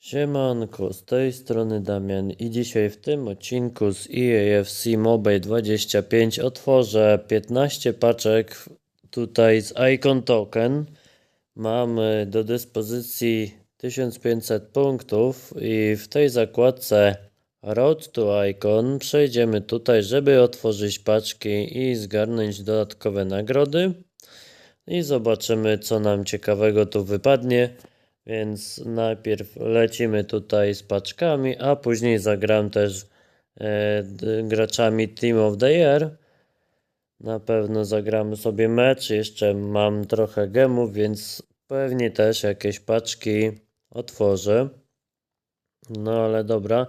Siemanko, z tej strony Damian i dzisiaj w tym odcinku z EAFC Mobile 25 otworzę 15 paczek tutaj z Icon Token. Mamy do dyspozycji 1500 punktów i w tej zakładce Road to Icon przejdziemy tutaj, żeby otworzyć paczki i zgarnąć dodatkowe nagrody. I zobaczymy co nam ciekawego tu wypadnie. Więc najpierw lecimy tutaj z paczkami, a później zagram też e, graczami Team of the Year. Na pewno zagramy sobie mecz. Jeszcze mam trochę gemów, więc pewnie też jakieś paczki otworzę. No ale dobra.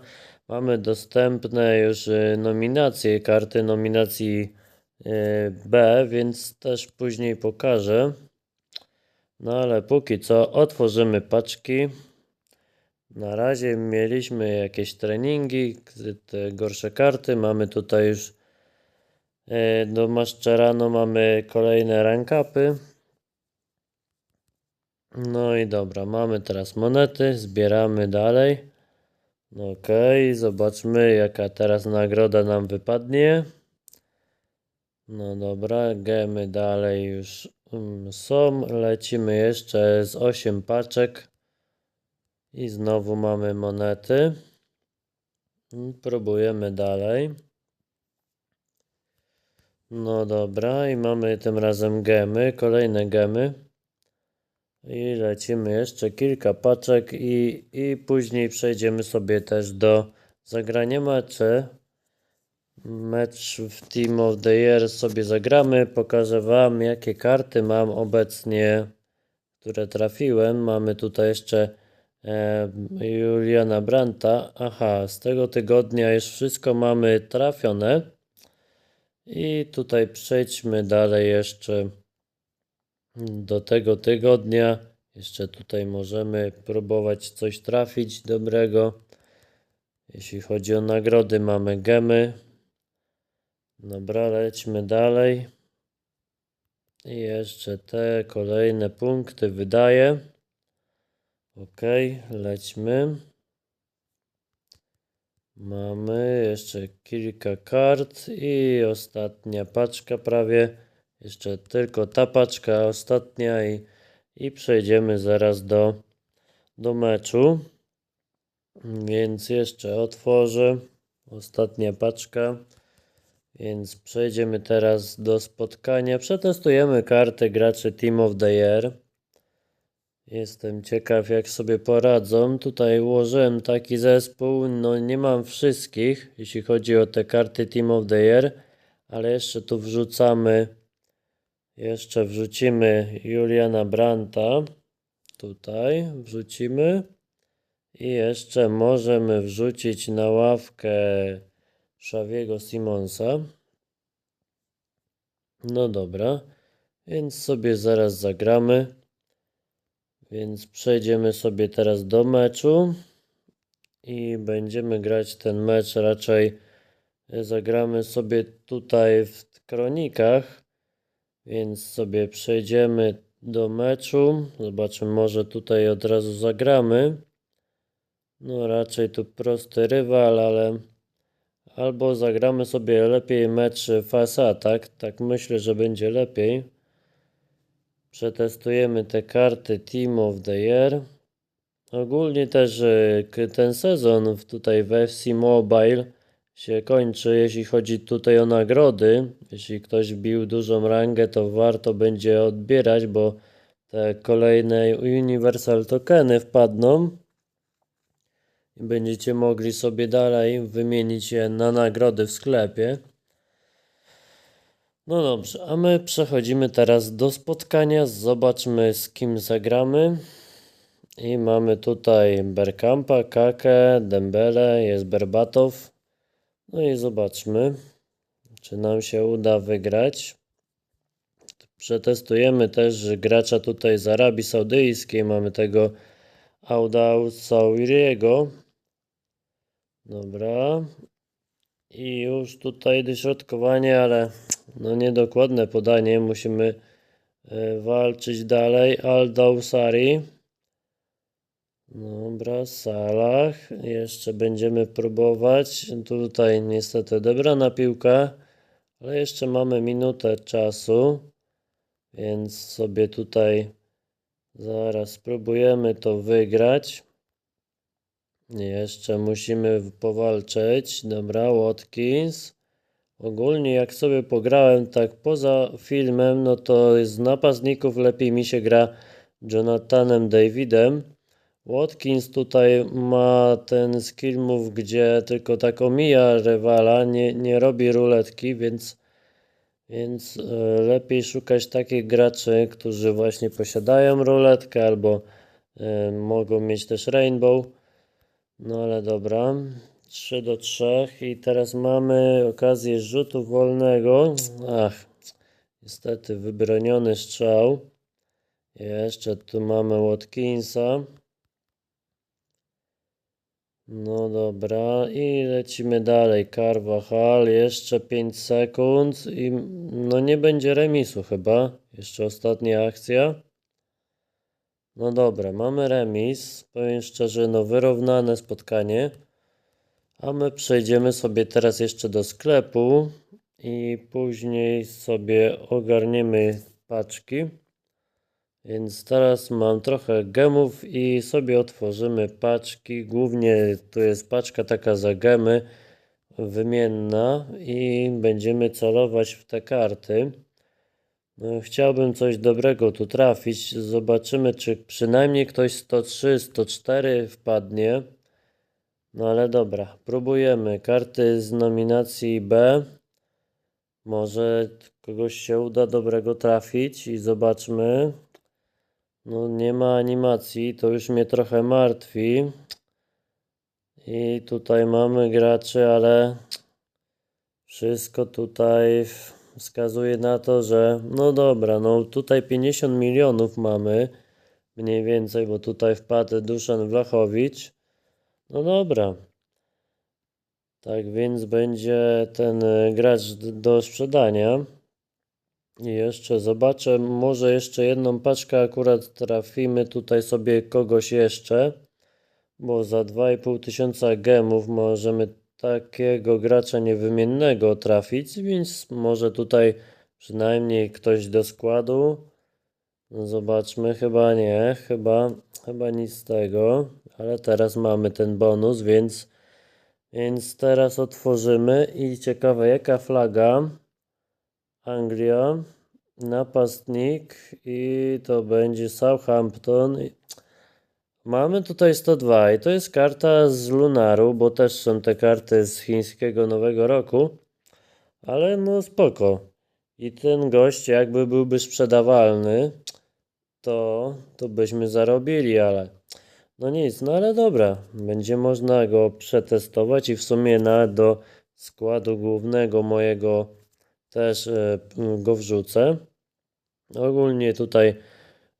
Mamy dostępne już e, nominacje, karty nominacji e, B, więc też później pokażę. No ale póki co otworzymy paczki. Na razie mieliśmy jakieś treningi, te gorsze karty. Mamy tutaj już e, do Mascherano mamy kolejne rankapy. No i dobra, mamy teraz monety, zbieramy dalej. Okej, zobaczmy jaka teraz nagroda nam wypadnie. No dobra, gemy dalej już są. Lecimy jeszcze z 8 paczek. I znowu mamy monety. Mm, Próbujemy dalej. No dobra, i mamy tym razem gemy, kolejne gemy. I lecimy jeszcze kilka paczek i, i później przejdziemy sobie też do zagrania meczy. Mecz w Team of the Year sobie zagramy. Pokażę Wam, jakie karty mam obecnie, które trafiłem. Mamy tutaj jeszcze e, Juliana Branta. Aha, z tego tygodnia już wszystko mamy trafione. I tutaj przejdźmy dalej jeszcze do tego tygodnia. Jeszcze tutaj możemy próbować coś trafić dobrego. Jeśli chodzi o nagrody, mamy gemy. Dobra, lećmy dalej. I jeszcze te kolejne punkty wydaję. Ok, lećmy. Mamy jeszcze kilka kart i ostatnia paczka prawie. Jeszcze tylko ta paczka ostatnia i, i przejdziemy zaraz do, do meczu. Więc jeszcze otworzę. Ostatnia paczka. Więc przejdziemy teraz do spotkania. Przetestujemy kartę graczy Team of the Year. Jestem ciekaw, jak sobie poradzą. Tutaj ułożyłem taki zespół. No, nie mam wszystkich, jeśli chodzi o te karty Team of the Year, ale jeszcze tu wrzucamy. Jeszcze wrzucimy Juliana Branta. Tutaj wrzucimy. I jeszcze możemy wrzucić na ławkę Szawiego Simonsa. No dobra, więc sobie zaraz zagramy. Więc przejdziemy sobie teraz do meczu i będziemy grać ten mecz raczej zagramy sobie tutaj w kronikach, więc sobie przejdziemy do meczu. Zobaczymy, może tutaj od razu zagramy. No raczej tu prosty rywal, ale albo zagramy sobie lepiej mecz Fast Attack. Tak myślę, że będzie lepiej. Przetestujemy te karty Team of the Year. Ogólnie też e, ten sezon tutaj w FC Mobile się kończy, jeśli chodzi tutaj o nagrody. Jeśli ktoś bił dużą rangę, to warto będzie odbierać, bo te kolejne Universal Tokeny wpadną będziecie mogli sobie dalej wymienić je na nagrody w sklepie. No dobrze, a my przechodzimy teraz do spotkania. Zobaczmy z kim zagramy. I mamy tutaj Berkampa, Kakę, Dembele, jest Berbatow. No i zobaczmy, czy nam się uda wygrać. Przetestujemy też gracza tutaj z Arabii Saudyjskiej. Mamy tego Audał Sauriego. Dobra. I już tutaj dośrodkowanie, ale no niedokładne podanie. Musimy e, walczyć dalej. Aldausari. Dobra, Salah. Jeszcze będziemy próbować. Tutaj niestety odebrana piłka, ale jeszcze mamy minutę czasu, więc sobie tutaj zaraz spróbujemy to wygrać. Jeszcze musimy powalczyć. Dobra, Watkins. Ogólnie jak sobie pograłem tak poza filmem, no to z napastników lepiej mi się gra Jonathanem Davidem. Watkins tutaj ma ten skill move, gdzie tylko tak omija rywala, nie, nie robi ruletki, więc, więc e, lepiej szukać takich graczy, którzy właśnie posiadają ruletkę albo e, mogą mieć też rainbow. No ale dobra. 3 do 3 i teraz mamy okazję rzutu wolnego. Ach, niestety wybroniony strzał. Jeszcze tu mamy Watkinsa. No dobra, i lecimy dalej. Carvajal, jeszcze 5 sekund i no nie będzie remisu chyba. Jeszcze ostatnia akcja. No dobra, mamy remis. Powiem szczerze, no wyrównane spotkanie. A my przejdziemy sobie teraz jeszcze do sklepu i później sobie ogarniemy paczki. Więc teraz mam trochę gemów i sobie otworzymy paczki. Głównie tu jest paczka taka za gemy wymienna i będziemy celować w te karty. No, chciałbym coś dobrego tu trafić. Zobaczymy, czy przynajmniej ktoś 103, 104 wpadnie. No ale dobra, próbujemy. Karty z nominacji B. Może kogoś się uda dobrego trafić i zobaczmy. No nie ma animacji, to już mnie trochę martwi. I tutaj mamy graczy, ale wszystko tutaj wskazuje na to, że no dobra, no tutaj 50 milionów mamy mniej więcej, bo tutaj wpadł Duszan Wlachowicz. No dobra. Tak więc będzie ten e, gracz do sprzedania. I jeszcze zobaczę, może jeszcze jedną paczkę akurat trafimy tutaj sobie kogoś jeszcze, bo za 2,5 tysiąca gemów możemy takiego gracza niewymiennego trafić, więc może tutaj przynajmniej ktoś do składu. No zobaczmy, chyba nie, chyba, chyba nic z tego, ale teraz mamy ten bonus, więc, więc teraz otworzymy i ciekawe jaka flaga. Anglia, napastnik i to będzie Southampton. Mamy tutaj 102 i to jest karta z Lunaru, bo też są te karty z chińskiego Nowego Roku, ale no spoko. I ten gość jakby byłby sprzedawalny, to, to byśmy zarobili, ale no nic, no ale dobra, będzie można go przetestować i w sumie nawet do składu głównego mojego też e, go wrzucę. Ogólnie tutaj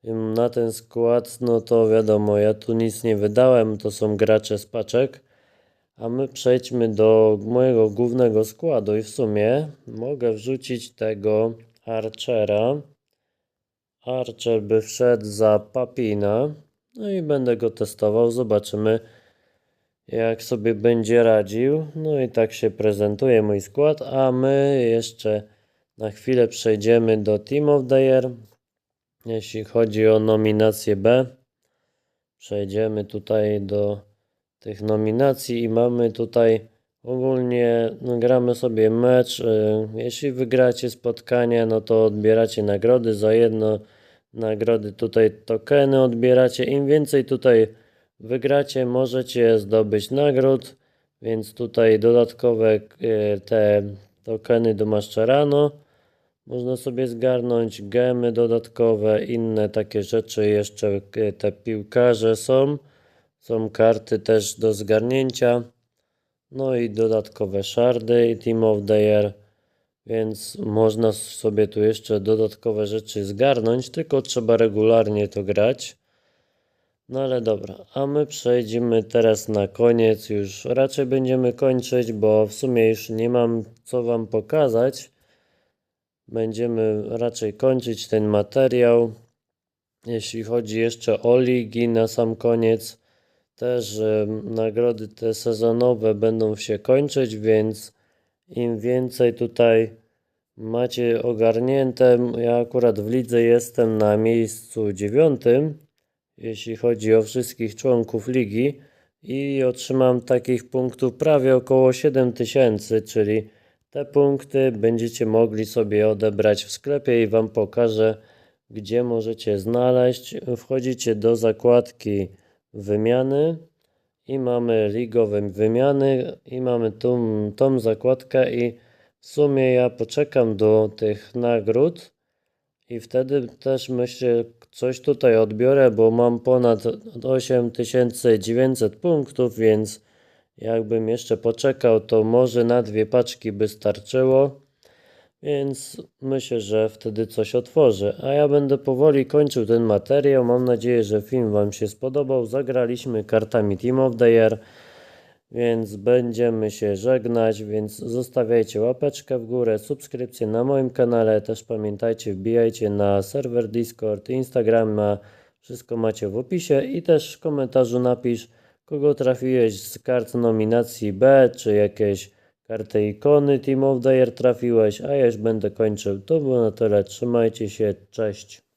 na ten skład, no to wiadomo, ja tu nic nie wydałem, to są gracze z paczek. A my przejdźmy do mojego głównego składu i w sumie mogę wrzucić tego Archera. Archer by wszedł za Papina. No i będę go testował, zobaczymy jak sobie będzie radził. No i tak się prezentuje mój skład, a my jeszcze na chwilę przejdziemy do Team of the Year. Jeśli chodzi o nominację B, przejdziemy tutaj do tych nominacji i mamy tutaj ogólnie no, gramy sobie mecz. Y, jeśli wygracie spotkanie, no to odbieracie nagrody za jedno nagrody tutaj tokeny odbieracie. Im więcej tutaj wygracie, możecie zdobyć nagród, więc tutaj dodatkowe y, te tokeny do Maszczerano można sobie zgarnąć, gemy dodatkowe, inne takie rzeczy, jeszcze y, te piłkarze są, są karty też do zgarnięcia, no i dodatkowe szardy i Team of the Year, więc można sobie tu jeszcze dodatkowe rzeczy zgarnąć, tylko trzeba regularnie to grać. No ale dobra, a my przejdziemy teraz na koniec, już raczej będziemy kończyć, bo w sumie już nie mam co Wam pokazać. Będziemy raczej kończyć ten materiał. Jeśli chodzi jeszcze o ligi na sam koniec, też em, nagrody te sezonowe będą się kończyć, więc im więcej tutaj macie ogarnięte, ja akurat w lidze jestem na miejscu dziewiątym, jeśli chodzi o wszystkich członków ligi i otrzymam takich punktów prawie około 7000, czyli te punkty będziecie mogli sobie odebrać w sklepie i Wam pokażę, gdzie możecie znaleźć. Wchodzicie do zakładki wymiany i mamy ligowe wymiany i mamy tą, tą zakładkę i w sumie ja poczekam do tych nagród i wtedy też myślę coś tutaj odbiorę, bo mam ponad 8900 punktów, więc jakbym jeszcze poczekał, to może na dwie paczki by starczyło. Więc myślę, że wtedy coś otworzę. A ja będę powoli kończył ten materiał. Mam nadzieję, że film Wam się spodobał. Zagraliśmy kartami Team of the Year, więc będziemy się żegnać. Więc zostawiajcie łapeczkę w górę, subskrypcję na moim kanale. Też pamiętajcie, wbijajcie na serwer Discord, Instagrama. Wszystko macie w opisie i też w komentarzu napisz, kogo trafiłeś z kart nominacji B, czy jakieś karty ikony Team of the Year trafiłeś, a ja już będę kończył. To było na tyle. Trzymajcie się, cześć.